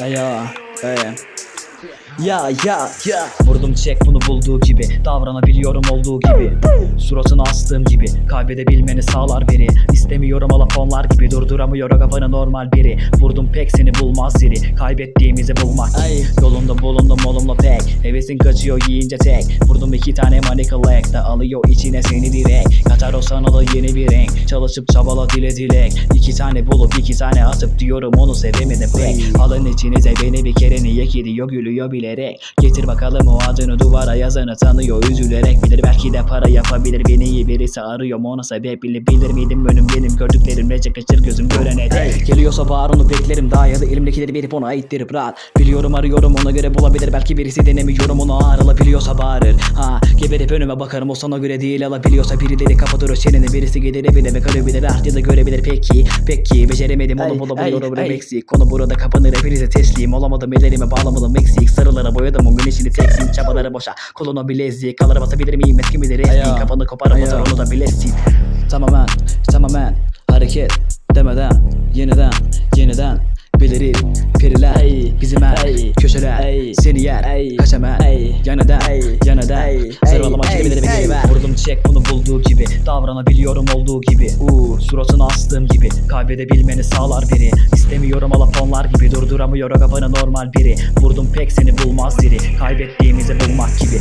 Ya ya ya ya. Ya Vurdum çek bunu bulduğu gibi Davranabiliyorum olduğu gibi. Suratını astığım gibi Kaybedebilmeni sağlar biri. İstemiyorum alafonlar gibi Durduramıyor kafanı normal biri. Vurdum pek seni bulmaz ziri Kaybettiğimizi bulmak. Yolunda bulundum olumlu pek Hevesin kaçıyor yiyince tek. Vurdum iki tane manical leg da Alıyor içine seni direkt. Katar o sana da yeni bir renk. Çalışıp çabala dile dilek. İki tane bulup iki tane atıp diyorum onu sevemedim pek. Alın içinize beni bir kere niye gidiyor gülüyor bilerek. Getir bakalım o adını duvara yazanı tanıyor. Üzülerek Bilir belki de para yapabilir. Beni iyi birisi arıyor ona sebep bilir, bilir miydim önüm benim gördüklerimle çakışır gözüm görene dek Geliyorsa bağır onu beklerim. Daha ya da elimdekileri verip ona ittirip rahat. Biliyorum arıyorum ona göre bulabilir. Belki birisi denemiyorum onu ağır alabiliyorsa bağırır. Ha geberip önüme bakarım o sana göre değil. Alabiliyorsa birileri kapatır çeneni birisi gelir evine ve kalabilir artık da görebilir. Peki Peki. Beceremedim onu ay, ay. eksik. Konu burada kapanır hepinize teslim olamadım. Ellerime bağlamadım eksik. Sarılara boyadım o güneşini teksin çabaları boşa. Koluna bilezik kalır basabilir miyim? Eski midir eski. Kafanı atar onu da bilesin Tamamen tamamen hareket demeden yeniden yeniden köşeler. Ey, seni yer ey, kaçamen ey, yeniden ey, yeniden ey, sıralama kelimeleri geri ver. Vurdum çek bunu bulduğu gibi davranabiliyorum olduğu gibi. Uuu suratını astığım gibi kaybedebilmeni sağlar biri. İstemiyorum alafonlar gibi durduramıyor kafanı normal biri. Vurdum pek seni bulmaz diri kaybettiğimizi bulmak gibi